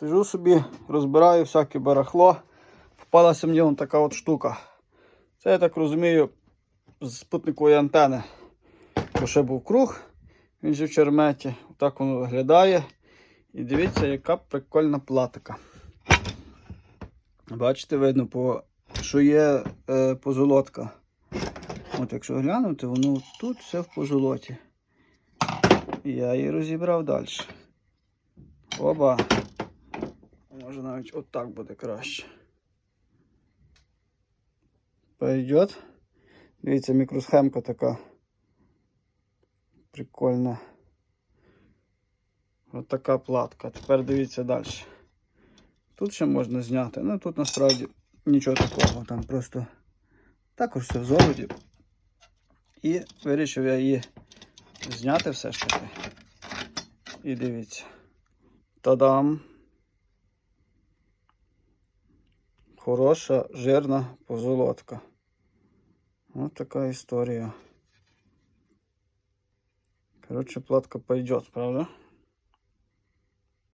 Сижу собі, розбираю всяке барахло. Попалася мені вон така от штука. Це я так розумію з спутникової антени. Бо ще був круг, він же в черметі. Так воно виглядає. І дивіться, яка прикольна платика. Бачите, видно, по, що є е, позолотка. От якщо глянути, воно тут все в позолоті. Я її розібрав далі. Оба. Може навіть отак буде краще. Пойдет. Дивіться, мікросхемка така. Прикольна. Ось така платка. Тепер дивіться далі. Тут ще можна зняти. Ну тут насправді нічого такого. Там просто також все в золоті. І вирішив я її зняти все ж таки. І дивіться. Та-дам! Хороша, жирна позолотка. Ось така історія. Коротше, платка пойдет, правда?